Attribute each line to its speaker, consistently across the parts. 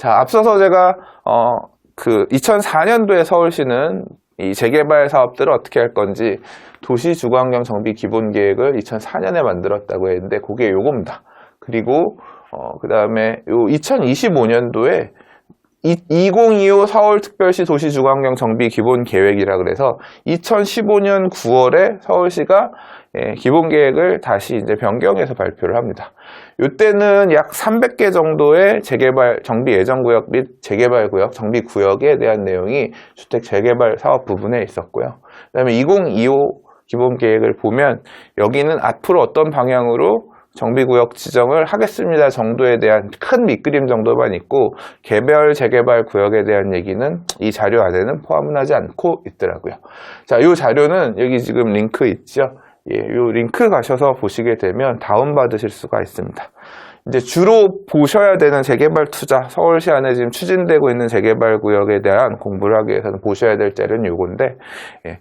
Speaker 1: 자, 앞서서 제가 어, 그 2004년도에 서울시는 이 재개발 사업들을 어떻게 할 건지 도시 주거환경 정비 기본 계획을 2004년에 만들었다고 했는데 그게 요겁니다. 그리고 어, 그다음에 요 2025년도에 2025 서울특별시 도시주거환경 정비 기본 계획이라 그래서 2015년 9월에 서울시가 예, 기본 계획을 다시 이제 변경해서 발표를 합니다. 이때는 약 300개 정도의 재개발 정비 예정 구역 및 재개발 구역, 정비 구역에 대한 내용이 주택 재개발 사업 부분에 있었고요. 그다음에 2025 기본 계획을 보면 여기는 앞으로 어떤 방향으로 정비구역 지정을 하겠습니다 정도에 대한 큰 밑그림 정도만 있고 개별 재개발 구역에 대한 얘기는 이 자료 안에는 포함은 하지 않고 있더라고요. 자, 이 자료는 여기 지금 링크 있죠? 예, 이 링크 가셔서 보시게 되면 다운받으실 수가 있습니다. 이제 주로 보셔야 되는 재개발 투자, 서울시 안에 지금 추진되고 있는 재개발 구역에 대한 공부를 하기 위해서는 보셔야 될 자료는 요건데, 예,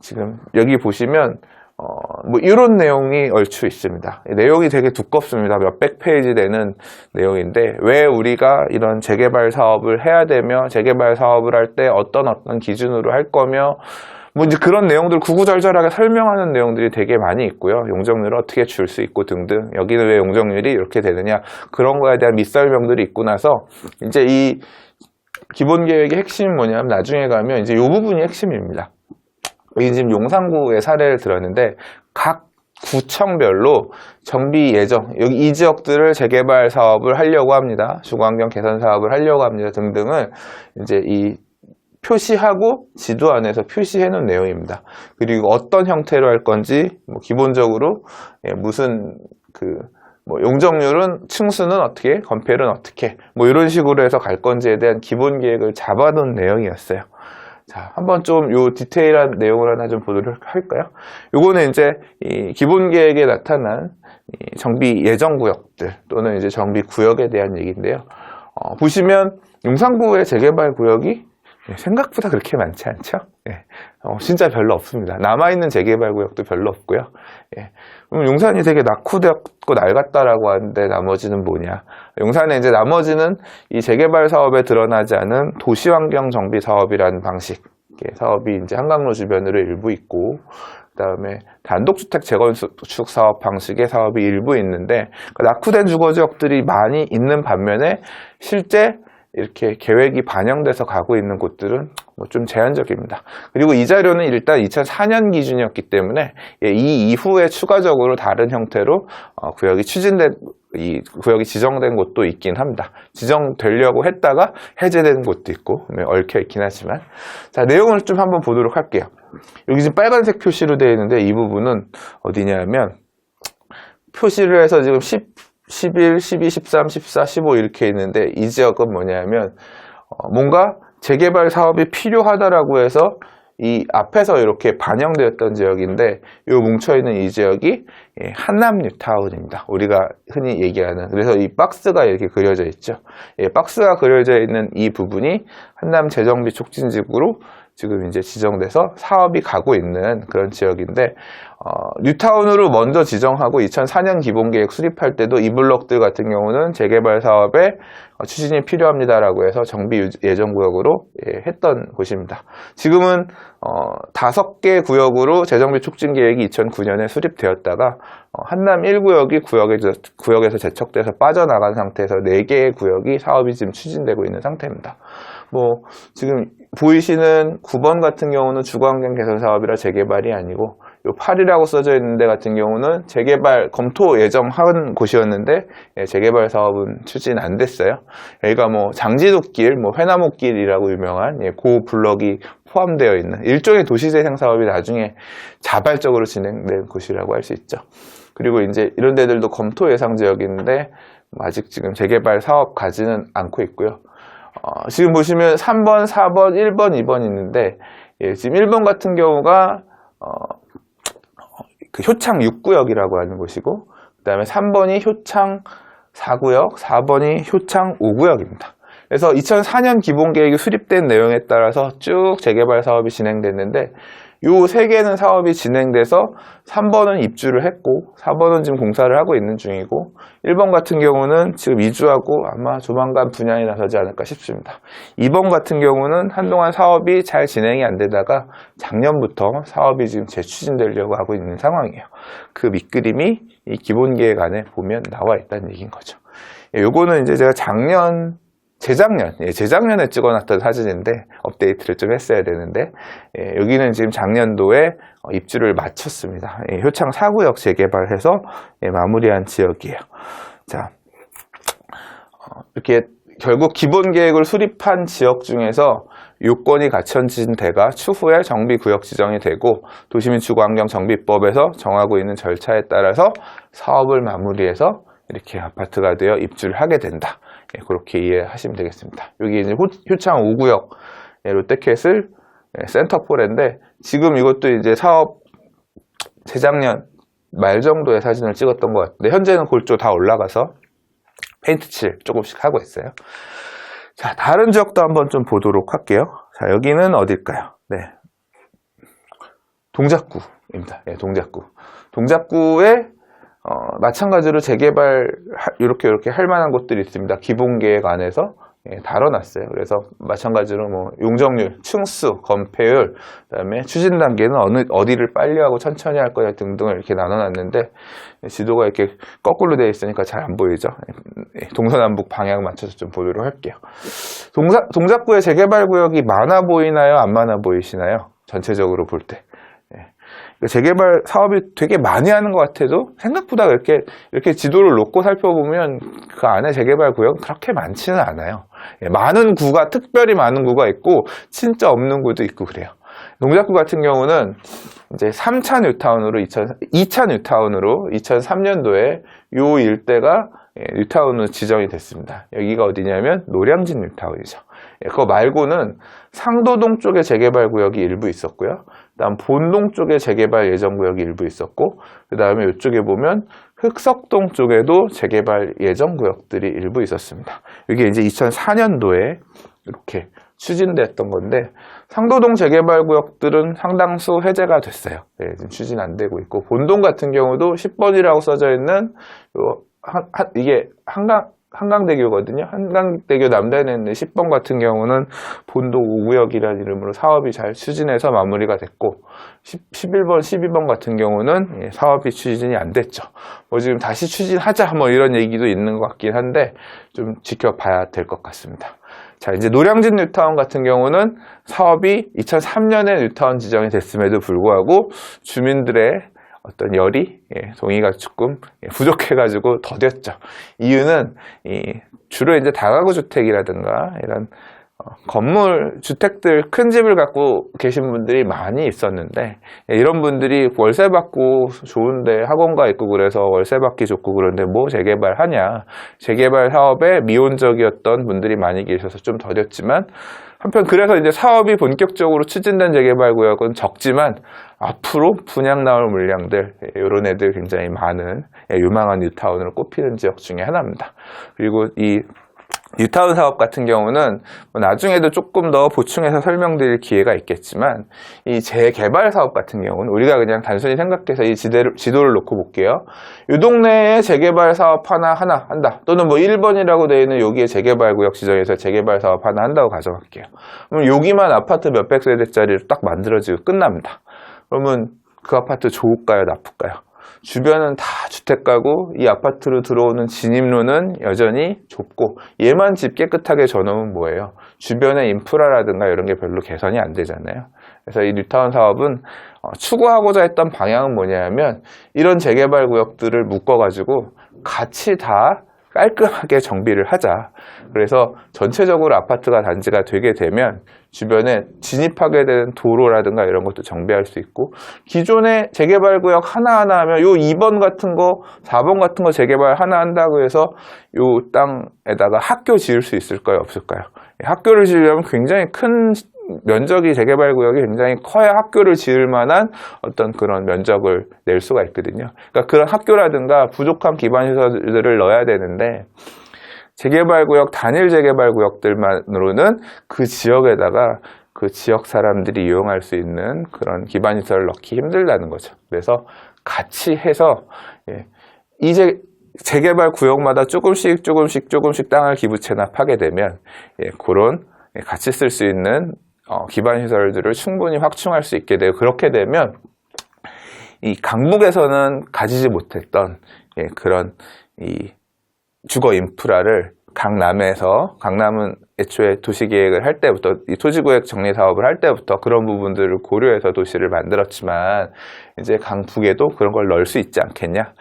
Speaker 1: 지금 여기 보시면 어, 뭐 이런 내용이 얼추 있습니다. 내용이 되게 두껍습니다. 몇백 페이지 되는 내용인데 왜 우리가 이런 재개발 사업을 해야 되며 재개발 사업을 할 때 어떤 어떤 기준으로 할 거며 뭐 이제 그런 내용들 구구절절하게 설명하는 내용들이 되게 많이 있고요. 용적률을 어떻게 줄 수 있고 등등. 여기는 왜 용적률이 이렇게 되느냐 그런 거에 대한 밑설명들이 있고 나서 이제 이 기본 계획의 핵심이 뭐냐면 나중에 가면 이제 이 부분이 핵심입니다. 여기 지금 용산구의 사례를 들었는데 각 구청별로 정비 예정 여기 이 지역들을 재개발 사업을 하려고 합니다. 주거환경 개선 사업을 하려고 합니다. 등등을 이제 이 표시하고 지도 안에서 표시해 놓은 내용입니다. 그리고 어떤 형태로 할 건지 뭐 기본적으로 예, 무슨 그 뭐 용적률은 층수는 어떻게 건폐율은 어떻게 뭐 이런 식으로 해서 갈 건지에 대한 기본 계획을 잡아놓은 내용이었어요. 자, 한번 좀 요 디테일한 내용을 하나 좀 보도록 할까요? 요거는 이제 이 기본 계획에 나타난 이 정비 예정 구역들 또는 이제 정비 구역에 대한 얘기인데요. 어, 보시면 용산구의 재개발 구역이 생각보다 그렇게 많지 않죠? 예. 어, 진짜 별로 없습니다. 남아있는 재개발 구역도 별로 없고요. 예. 그럼 용산이 되게 낙후되었고 낡았다라고 하는데 나머지는 뭐냐? 용산에 이제 나머지는 이 재개발 사업에 드러나지 않은 도시환경 정비 사업이라는 방식. 의 사업이 이제 한강로 주변으로 일부 있고, 그 다음에 단독주택 재건축 사업 방식의 사업이 일부 있는데, 그 낙후된 주거 지역들이 많이 있는 반면에 실제 이렇게 계획이 반영돼서 가고 있는 곳들은 뭐 좀 제한적입니다. 그리고 이 자료는 일단 2004년 기준이었기 때문에 예, 이 이후에 추가적으로 다른 형태로 어, 구역이 추진된 이 구역이 지정된 곳도 있긴 합니다. 지정되려고 했다가 해제된 곳도 있고 네, 얽혀 있긴 하지만 자 내용을 좀 한번 보도록 할게요. 여기 지금 빨간색 표시로 되어 있는데 이 부분은 어디냐면 표시를 해서 지금 10 11, 12, 13, 14, 15 이렇게 있는데 이 지역은 뭐냐면 어, 뭔가 재개발 사업이 필요하다라고 해서 이 앞에서 이렇게 반영되었던 지역인데 이 뭉쳐있는 이 지역이 예, 한남 뉴타운입니다. 우리가 흔히 얘기하는 그래서 이 박스가 이렇게 그려져 있죠. 예, 박스가 그려져 있는 이 부분이 한남 재정비 촉진지구로 지금 이제 지정돼서 사업이 가고 있는 그런 지역인데 어, 뉴타운으로 먼저 지정하고 2004년 기본계획 수립할 때도 이 블록들 같은 경우는 재개발 사업에 어, 추진이 필요합니다라고 해서 정비 예정 구역으로 예, 했던 곳입니다. 지금은 어, 다섯 개 구역으로 재정비 촉진 계획이 2009년에 수립되었다가 어, 한남 1구역이 구역에서, 구역에서 제척돼서 빠져나간 상태에서 4개의 구역이 사업이 지금 추진되고 있는 상태입니다. 뭐 지금 보이시는 9번 같은 경우는 주거환경 개선 사업이라 재개발이 아니고 요 8이라고 써져 있는 데 같은 경우는 재개발 검토 예정한 곳이었는데 예, 재개발 사업은 추진 안 됐어요. 여기가 뭐 장지도길, 뭐 회나무길이라고 유명한 예, 고 블럭이 포함되어 있는 일종의 도시재생 사업이 나중에 자발적으로 진행된 곳이라고 할 수 있죠. 그리고 이제 이런 데들도 검토 예상 지역인데 아직 지금 재개발 사업 가지는 않고 있고요. 어, 지금 보시면 3번, 4번, 1번, 2번 있는데 예, 지금 1번 같은 경우가 어, 그 효창 6구역이라고 하는 곳이고 그 다음에 3번이 효창 4구역, 4번이 효창 5구역입니다. 그래서 2004년 기본계획이 수립된 내용에 따라서 쭉 재개발 사업이 진행됐는데 요 세 개는 사업이 진행돼서 3번은 입주를 했고 4번은 지금 공사를 하고 있는 중이고 1번 같은 경우는 지금 이주하고 아마 조만간 분양이 나서지 않을까 싶습니다. 2번 같은 경우는 한동안 사업이 잘 진행이 안 되다가 작년부터 사업이 지금 재추진되려고 하고 있는 상황이에요. 그 밑그림이 이 기본 계획 안에 보면 나와 있다는 얘기인 거죠. 예, 요거는 이제 제가 작년 재작년, 예, 재작년에 찍어놨던 사진인데 업데이트를 좀 했어야 되는데 예, 여기는 지금 작년도에 어, 입주를 마쳤습니다. 예, 효창 4구역 재개발해서 예, 마무리한 지역이에요. 자, 어, 이렇게 결국 기본 계획을 수립한 지역 중에서 요건이 갖춰진 데가 추후에 정비구역 지정이 되고 도시민주환경정비법에서 정하고 있는 절차에 따라서 사업을 마무리해서 이렇게 아파트가 되어 입주를 하게 된다. 예, 그렇게 이해하시면 되겠습니다. 여기 이제 호- 효창 5구역 예, 롯데캐슬 예, 센터폴인데 지금 이것도 이제 사업 재작년 말 정도의 사진을 찍었던 것 같은데 현재는 골조 다 올라가서 페인트 칠 조금씩 하고 있어요. 자, 다른 지역도 한번 좀 보도록 할게요. 자, 여기는 어딜까요? 네. 동작구입니다. 예, 동작구. 동작구에 어, 마찬가지로 재개발 하- 이렇게 이렇게 할 만한 곳들이 있습니다. 기본 계획 안에서 예, 다뤄놨어요. 그래서 마찬가지로 뭐 용적률, 층수, 건폐율, 그다음에 추진 단계는 어느 어디를 빨리 하고 천천히 할 거냐 등등을 이렇게 나눠놨는데 지도가 이렇게 거꾸로 되어 있으니까 잘 안 보이죠. 예, 동서남북 방향 맞춰서 좀 보도록 할게요. 동사, 동작구의 재개발 구역이 많아 보이나요? 안 많아 보이시나요? 전체적으로 볼 때. 예. 재개발 사업이 되게 많이 하는 것 같아도 생각보다 이렇게 이렇게 지도를 놓고 살펴보면 그 안에 재개발 구역은 그렇게 많지는 않아요. 예, 많은 구가 특별히 많은 구가 있고 진짜 없는 구도 있고 그래요. 농작구 같은 경우는 이제 3차 뉴타운으로 2000, 2차 뉴타운으로 2003년도에 요 일대가 예, 뉴타운으로 지정이 됐습니다. 여기가 어디냐면 노량진 뉴타운이죠. 예, 그거 말고는 상도동 쪽에 재개발 구역이 일부 있었고요. 그다음 본동 쪽에 재개발 예정 구역이 일부 있었고, 그 다음에 이쪽에 보면 흑석동 쪽에도 재개발 예정 구역들이 일부 있었습니다. 이게 이제 2004년도에 이렇게 추진됐던 건데 상도동 재개발 구역들은 상당수 해제가 됐어요. 네, 지금 추진 안 되고 있고 본동 같은 경우도 10번이라고 써져 있는 요 한- 한- 이게 한강 한강대교거든요. 한강대교 남단에 있는 10번 같은 경우는 본도 5구역이라는 이름으로 사업이 잘 추진해서 마무리가 됐고 10, 11번, 12번 같은 경우는 예, 사업이 추진이 안 됐죠. 뭐 지금 다시 추진하자 뭐 이런 얘기도 있는 것 같긴 한데 좀 지켜봐야 될 것 같습니다. 자, 이제 노량진 뉴타운 같은 경우는 사업이 2003년에 뉴타운 지정이 됐음에도 불구하고 주민들의 어떤 열이 예, 동의가 조금 예, 부족해가지고 더뎠죠. 이유는 이 주로 이제 다가구 주택이라든가 이런 어, 건물 주택들 큰 집을 갖고 계신 분들이 많이 있었는데 예, 이런 분들이 월세 받고 좋은데 학원가 있고 그래서 월세 받기 좋고 그런데 뭐 재개발하냐 재개발 사업에 미온적이었던 분들이 많이 계셔서 좀 더뎠지만 한편 그래서 이제 사업이 본격적으로 추진된 재개발 구역은 적지만 앞으로 분양 나올 물량들 이런 애들 굉장히 많은 예, 유망한 뉴타운으로 꼽히는 지역 중에 하나입니다. 그리고 이 뉴타운 사업 같은 경우는 뭐 나중에도 조금 더 보충해서 설명드릴 기회가 있겠지만 이 재개발 사업 같은 경우는 우리가 그냥 단순히 생각해서 이 지대를, 지도를 놓고 볼게요. 이 동네에 재개발 사업 하나 하나 한다. 또는 뭐 1번이라고 되어 있는 여기에 재개발 구역 지정해서 재개발 사업 하나 한다고 가정할게요. 그럼 여기만 아파트 몇백 세대짜리로 딱 만들어지고 끝납니다. 그러면 그 아파트 좋을까요? 나쁠까요? 주변은 다 주택가고 이 아파트로 들어오는 진입로는 여전히 좁고 얘만 집 깨끗하게 져놓으면 뭐예요? 주변의 인프라라든가 이런 게 별로 개선이 안 되잖아요. 그래서 이 뉴타운 사업은 어, 추구하고자 했던 방향은 뭐냐면 이런 재개발 구역들을 묶어가지고 같이 다 깔끔하게 정비를 하자. 그래서 전체적으로 아파트가 단지가 되게 되면 주변에 진입하게 되는 도로라든가 이런 것도 정비할 수 있고 기존의 재개발 구역 하나하나 하면 요 2번 같은 거, 4번 같은 거 재개발 하나 한다고 해서 요 땅에다가 학교 지을 수 있을까요? 없을까요? 예, 학교를 지으려면 굉장히 큰 면적이 재개발 구역이 굉장히 커야 학교를 지을 만한 어떤 그런 면적을 낼 수가 있거든요. 그러니까 그런 학교라든가 부족한 기반 시설들을 넣어야 되는데 재개발 구역 단일 재개발 구역들만으로는 그 지역에다가 그 지역 사람들이 이용할 수 있는 그런 기반 시설을 넣기 힘들다는 거죠. 그래서 같이 해서 예, 이제 재개발 구역마다 조금씩 조금씩 조금씩 땅을 기부 체납하게 되면 예, 그런 예, 같이 쓸 수 있는 어, 기반 시설들을 충분히 확충할 수 있게 되고 그렇게 되면 이 강북에서는 가지지 못했던 예, 그런 이 주거 인프라를 강남에서 강남은 애초에 도시계획을 할 때부터 이 토지구역 정리 사업을 할 때부터 그런 부분들을 고려해서 도시를 만들었지만 이제 강북에도 그런 걸 넣을 수 있지 않겠냐?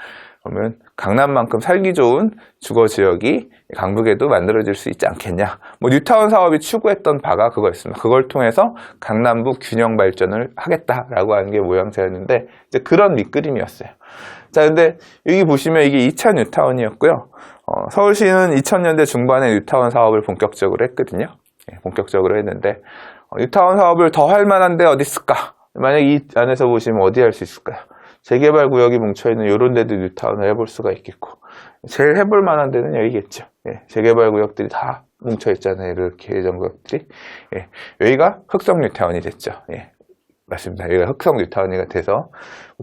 Speaker 1: 그러면 강남만큼 살기 좋은 주거 지역이 강북에도 만들어질 수 있지 않겠냐? 뭐 뉴타운 사업이 추구했던 바가 그거였습니다. 그걸 통해서 강남북 균형 발전을 하겠다라고 하는 게 모양새였는데 이제 그런 밑그림이었어요. 자, 근데 여기 보시면 이게 2차 뉴타운이었고요. 어, 서울시는 2000년대 중반에 뉴타운 사업을 본격적으로 했거든요. 예, 본격적으로 했는데 어, 뉴타운 사업을 더 할 만한 데 어디 있을까? 만약 이 안에서 보시면 어디 할 수 있을까요? 재개발 구역이 뭉쳐있는 이런 데도 뉴타운을 해볼 수가 있겠고 제일 해볼 만한 데는 여기겠죠. 예, 재개발 구역들이 다 뭉쳐있잖아요. 이렇게 예전 구역들이. 예, 여기가 흑성 뉴타운이 됐죠. 예, 맞습니다. 여기가 흑성 뉴타운이 돼서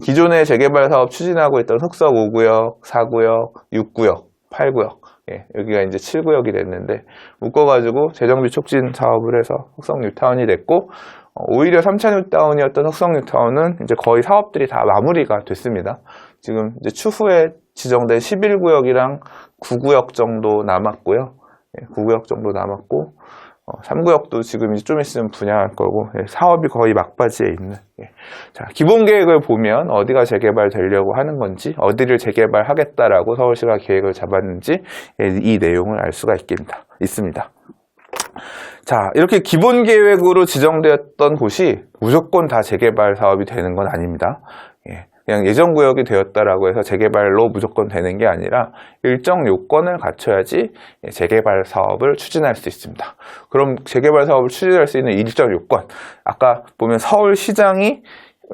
Speaker 1: 기존에 재개발 사업 추진하고 있던 흑석 5구역, 4구역, 6구역, 8구역 예, 여기가 이제 7구역이 됐는데 묶어가지고 재정비 촉진 사업을 해서 흑성 뉴타운이 됐고 어, 오히려 3차 뉴타운이었던 흑성 뉴타운은 이제 거의 사업들이 다 마무리가 됐습니다. 지금 이제 추후에 지정된 11구역이랑 9구역 정도 남았고요. 예, 9구역 정도 남았고 어, 3구역도 지금 이제 좀 있으면 분양할 거고 예, 사업이 거의 막바지에 있는 예. 자 기본 계획을 보면 어디가 재개발 되려고 하는 건지 어디를 재개발하겠다라고 서울시가 계획을 잡았는지 예, 이 내용을 알 수가 있겠다, 있습니다. 자 이렇게 기본 계획으로 지정되었던 곳이 무조건 다 재개발 사업이 되는 건 아닙니다. 예. 그냥 예전 구역이 되었다라고 해서 재개발로 무조건 되는 게 아니라 일정 요건을 갖춰야지 재개발 사업을 추진할 수 있습니다. 그럼 재개발 사업을 추진할 수 있는 일정 요건 아까 보면 서울시장이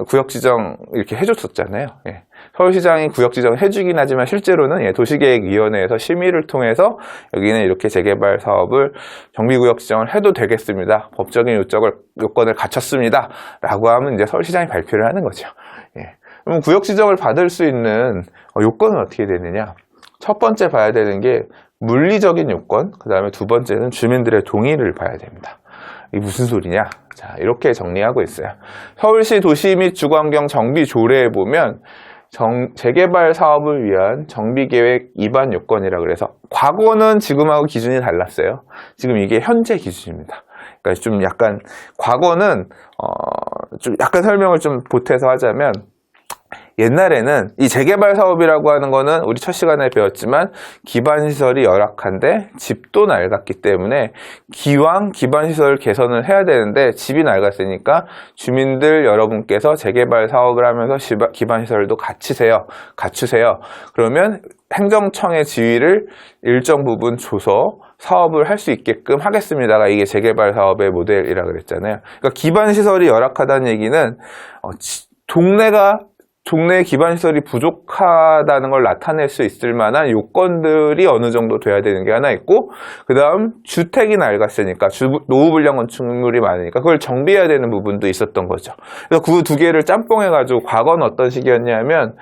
Speaker 1: 구역 지정 이렇게 해줬었잖아요. 예. 서울시장이 구역 지정 해주긴 하지만 실제로는 예, 도시계획위원회에서 심의를 통해서 여기는 이렇게 재개발 사업을 정비구역 지정을 해도 되겠습니다. 법적인 요건을, 요건을 갖췄습니다. 라고 하면 이제 서울시장이 발표를 하는 거죠. 예. 그럼 구역 지정을 받을 수 있는 어, 요건은 어떻게 되느냐? 첫 번째 봐야 되는 게 물리적인 요건, 그 다음에 두 번째는 주민들의 동의를 봐야 됩니다. 이게 무슨 소리냐? 자, 이렇게 정리하고 있어요. 서울시 도시 및 주거환경 정비 조례에 보면 정, 재개발 사업을 위한 정비계획 위반 요건이라 그래서 과거는 지금하고 기준이 달랐어요. 지금 이게 현재 기준입니다. 그러니까 좀 약간 과거는 어, 좀 약간 설명을 좀 보태서 하자면 옛날에는 이 재개발 사업이라고 하는 거는 우리 첫 시간에 배웠지만 기반 시설이 열악한데 집도 낡았기 때문에 기왕 기반 시설 개선을 해야 되는데 집이 낡았으니까 주민들 여러분께서 재개발 사업을 하면서 기반 시설도 갖추세요. 갖추세요. 그러면 행정청의 지위를 일정 부분 줘서 사업을 할 수 있게끔 하겠습니다가 이게 재개발 사업의 모델이라 그랬잖아요. 그러니까 기반 시설이 열악하다는 얘기는 어, 지- 동네가 동네 기반 시설이 부족하다는 걸 나타낼 수 있을 만한 요건들이 어느 정도 돼야 되는 게 하나 있고 그 다음 주택이 낡았으니까 주, 노후 불량 건축물이 많으니까 그걸 정비해야 되는 부분도 있었던 거죠. 그래서 그 두 개를 짬뽕해 가지고 과거는 어떤 식이었냐면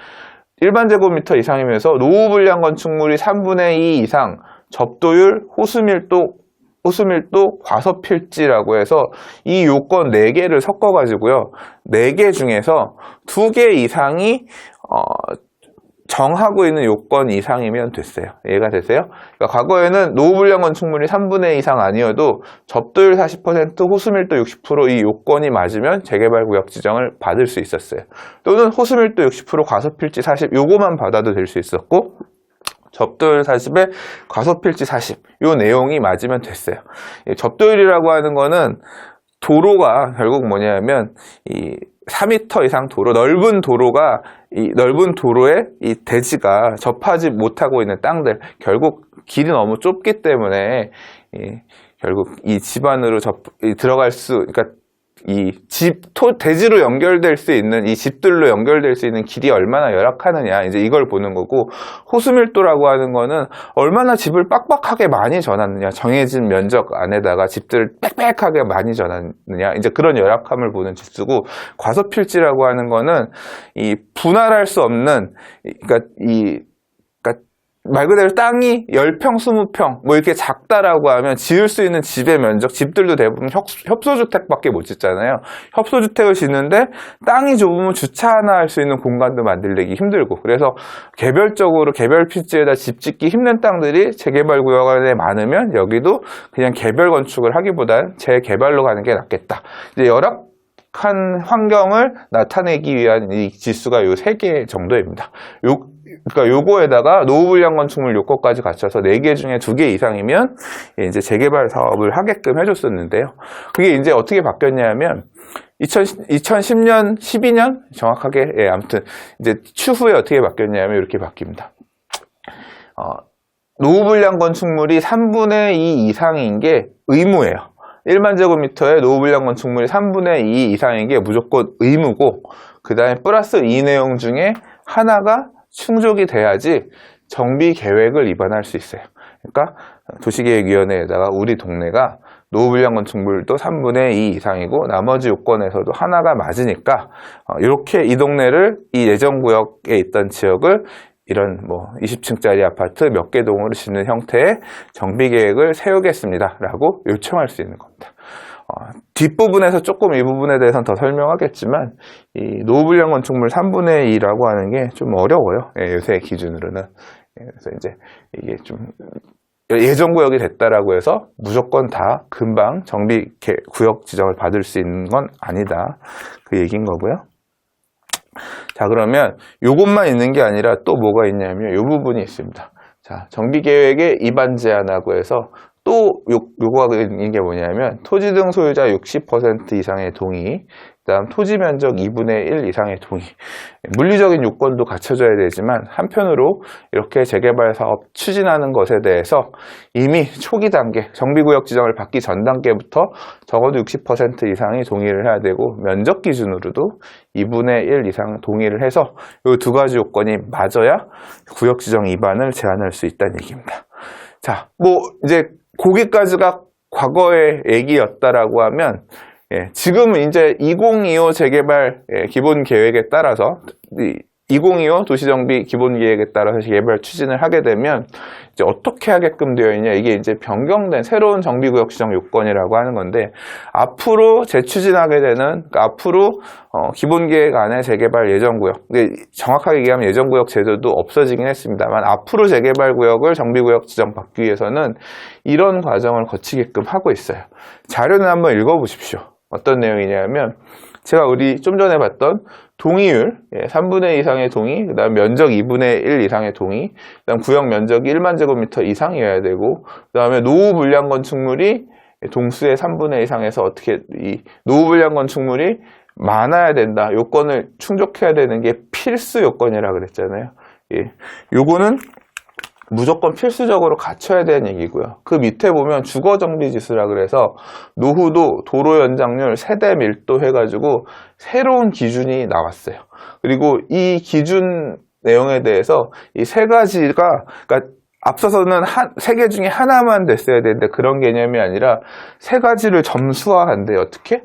Speaker 1: 일반 제곱미터 이상이면서 노후 불량 건축물이 3분의 2 이상 접도율, 호수밀도 호수밀도 과소필지라고 해서 이 요건 4개를 섞어가지고요. 4개 중에서 2개 이상이 어, 정하고 있는 요건 이상이면 됐어요. 이해가 되세요? 그러니까 과거에는 노후불량 건축물이 3분의 2 이상 아니어도 접도율 40%, 호수밀도 60%이 요건이 맞으면 재개발 구역 지정을 받을 수 있었어요. 또는 호수밀도 60%, 과소필지 40 요거만 받아도 될 수 있었고 접도율 40에 과소필지 40. 요 내용이 맞으면 됐어요. 이 접도율이라고 하는 거는 도로가 결국 뭐냐면 이 4m 이상 도로, 넓은 도로가 이 넓은 도로에 이 대지가 접하지 못하고 있는 땅들 결국 길이 너무 좁기 때문에 이 결국 이 집안으로 접, 이 들어갈 수, 그러니까 이 집, 토, 대지로 연결될 수 있는, 이 집들로 연결될 수 있는 길이 얼마나 열악하느냐, 이제 이걸 보는 거고, 호수밀도라고 하는 거는 얼마나 집을 빡빡하게 많이 전놨느냐, 정해진 면적 안에다가 집들을 빽빽하게 많이 전놨느냐, 이제 그런 열악함을 보는 지수고, 과소필지라고 하는 거는 이 분할할 수 없는, 이- 그러니까 이, 말 그대로 땅이 10평, 20평, 뭐 이렇게 작다라고 하면 지을 수 있는 집의 면적, 집들도 대부분 협, 협소주택밖에 못 짓잖아요. 협소주택을 짓는데 땅이 좁으면 주차 하나 할 수 있는 공간도 만들기 힘들고. 그래서 개별적으로 개별 필지에다 집 짓기 힘든 땅들이 재개발 구역 안에 많으면 여기도 그냥 개별 건축을 하기보단 재개발로 가는 게 낫겠다. 이제 열악 한 환경을 나타내기 위한 이 지수가 요 세 개 정도입니다. 요, 그러니까 요거에다가 노후불량 건축물 요거까지 갖춰서 네개 중에 두개 이상이면 이제 재개발 사업을 하게끔 해줬었는데요. 그게 이제 어떻게 바뀌었냐면 2010, 2010 년, 12년 정확하게 예, 아무튼 이제 추후에 어떻게 바뀌었냐면 이렇게 바뀝니다. 어, 노후불량 건축물이 3분의 2 이상인 게 의무예요. 1만 제곱미터에 노후불량 건축물이 3분의 2 이상인 게 무조건 의무고, 그 다음에 플러스 이 내용 중에 하나가 충족이 돼야지 정비 계획을 입안할 수 있어요. 그러니까 도시계획위원회에다가 우리 동네가 노후불량 건축물도 3분의 2 이상이고 나머지 요건에서도 하나가 맞으니까 어, 이렇게 이 동네를 이 예정구역에 있던 지역을 이런 뭐 20층짜리 아파트 몇 개 동으로 짓는 형태의 정비 계획을 세우겠습니다. 라고 요청할 수 있는 겁니다. 어, 뒷부분에서 조금 이 부분에 대해서는 더 설명하겠지만 이 노후불량 건축물 3분의 2라고 하는 게 좀 어려워요. 예, 요새 기준으로는. 예, 그래서 이제 이게 좀 예정구역이 됐다라고 해서 무조건 다 금방 정비 개- 구역 지정을 받을 수 있는 건 아니다. 그 얘기인 거고요. 자, 그러면 요것만 있는 게 아니라 또 뭐가 있냐면 요 부분이 있습니다. 자, 정비 계획의 입안 제한하고 해서 또 요, 요거가 있는 게 뭐냐면 토지 등 소유자 60% 이상의 동의, 그다음 토지 면적 2분의 1 이상의 동의. 물리적인 요건도 갖춰져야 되지만 한편으로 이렇게 재개발 사업 추진하는 것에 대해서 이미 초기 단계 정비구역 지정을 받기 전 단계부터 적어도 60% 이상이 동의를 해야 되고 면적 기준으로도 2분의 1 이상 동의를 해서 이 두 가지 요건이 맞아야 구역 지정 위반을 제한할 수 있다는 얘기입니다. 자, 뭐 이제 거기까지가 과거의 얘기였다라고 하면 예, 지금은 이제 2025 재개발 예, 기본 계획에 따라서 이 2025 도시정비 기본 계획에 따라서 재개발 추진을 하게 되면 이제 어떻게 하게끔 되어 있냐 이게 이제 변경된 새로운 정비구역 지정 요건이라고 하는 건데 앞으로 재추진하게 되는 그러니까 앞으로 어, 기본 계획 안에 재개발 예정구역 정확하게 얘기하면 예정구역 제도도 없어지긴 했습니다만 앞으로 재개발 구역을 정비구역 지정 받기 위해서는 이런 과정을 거치게끔 하고 있어요. 자료는 한번 읽어보십시오. 어떤 내용이냐면 제가 우리 좀 전에 봤던 동의율, 예, 3분의 2 이상의 동의, 그 다음 면적 2분의 1 이상의 동의, 그 다음 구역 면적이 1만 제곱미터 이상이어야 되고, 그 다음에 노후 불량 건축물이 동수의 3분의 2 이상에서 어떻게 이 노후 불량 건축물이 많아야 된다. 요건을 충족해야 되는 게 필수 요건이라 그랬잖아요. 예. 요거는 무조건 필수적으로 갖춰야 되는 얘기고요. 그 밑에 보면 주거 정비 지수라 그래서 노후도 도로 연장률 세대 밀도 해가지고 새로운 기준이 나왔어요. 그리고 이 기준 내용에 대해서 이 세 가지가 그러니까 앞서서는 한, 세개 중에 하나만 됐어야 되는데 그런 개념이 아니라 세 가지를 점수화한대 어떻게?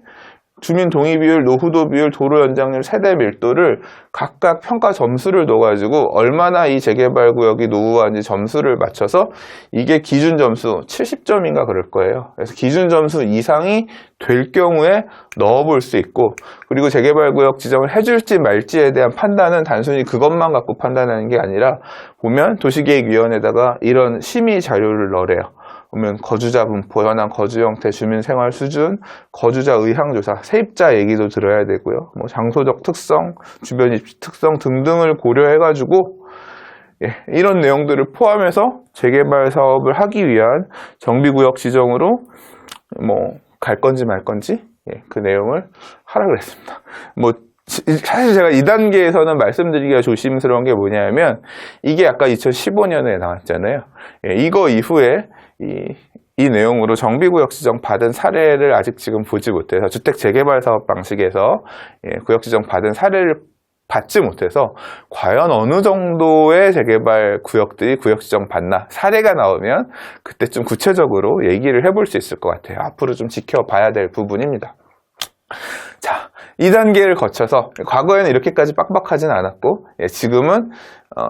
Speaker 1: 주민 동의 비율, 노후도 비율, 도로 연장률, 세대 밀도를 각각 평가 점수를 넣어가지고 얼마나 이 재개발 구역이 노후한지 점수를 맞춰서 이게 기준 점수 70점인가 그럴 거예요. 그래서 기준 점수 이상이 될 경우에 넣어볼 수 있고 그리고 재개발 구역 지정을 해줄지 말지에 대한 판단은 단순히 그것만 갖고 판단하는 게 아니라 보면 도시계획위원회에다가 이런 심의 자료를 넣으래요. 보면 거주자 분포, 현황 거주 형태, 주민 생활 수준, 거주자 의향 조사, 세입자 얘기도 들어야 되고요. 뭐 장소적 특성, 주변 입지 특성 등등을 고려해가지고 예, 이런 내용들을 포함해서 재개발 사업을 하기 위한 정비구역 지정으로 뭐 갈 건지 말 건지 예, 그 내용을 하라 그랬습니다. 뭐 지- 사실 제가 2단계에서는 말씀드리기가 조심스러운 게 뭐냐면 이게 아까 2015년에 나왔잖아요. 예, 이거 이후에 이 이 내용으로 정비구역 지정 받은 사례를 아직 지금 보지 못해서 주택 재개발 사업 방식에서 예, 구역 지정 받은 사례를 받지 못해서 과연 어느 정도의 재개발 구역들이 구역 지정 받나 사례가 나오면 그때 좀 구체적으로 얘기를 해볼 수 있을 것 같아요. 앞으로 좀 지켜봐야 될 부분입니다. 자, 2단계를 거쳐서 과거에는 이렇게까지 빡빡하진 않았고 예, 지금은 어,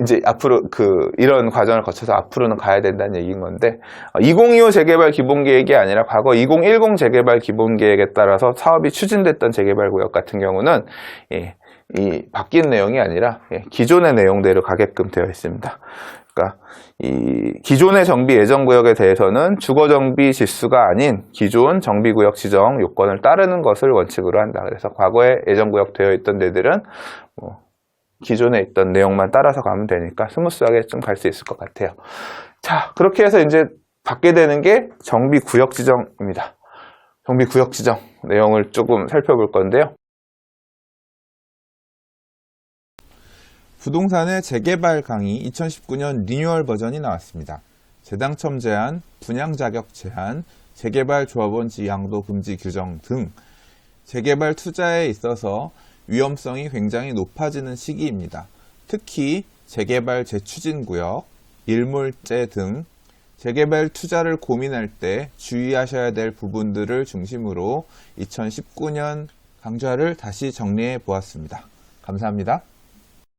Speaker 1: 이제 앞으로 그 이런 과정을 거쳐서 앞으로는 가야 된다는 얘기인 건데 2025 재개발 기본 계획이 아니라 과거 2010 재개발 기본 계획에 따라서 사업이 추진됐던 재개발 구역 같은 경우는 예, 이 바뀐 내용이 아니라 예, 기존의 내용대로 가게끔 되어 있습니다. 그러니까 이 기존의 정비 예정 구역에 대해서는 주거 정비 지수가 아닌 기존 정비 구역 지정 요건을 따르는 것을 원칙으로 한다. 그래서 과거에 예정 구역 되어 있던 데들은 뭐 기존에 있던 내용만 따라서 가면 되니까 스무스하게 좀 갈 수 있을 것 같아요. 자, 그렇게 해서 이제 받게 되는 게 정비 구역 지정입니다. 정비 구역 지정 내용을 조금 살펴볼 건데요.
Speaker 2: 부동산의 재개발 강의 2019년 리뉴얼 버전이 나왔습니다. 재당첨 제한, 분양 자격 제한, 재개발 조합원 지양도 금지 규정 등 재개발 투자에 있어서 위험성이 굉장히 높아지는 시기입니다. 특히 재개발 재추진 구역, 일몰제 등 재개발 투자를 고민할 때 주의하셔야 될 부분들을 중심으로 2019년 강좌를 다시 정리해 보았습니다. 감사합니다.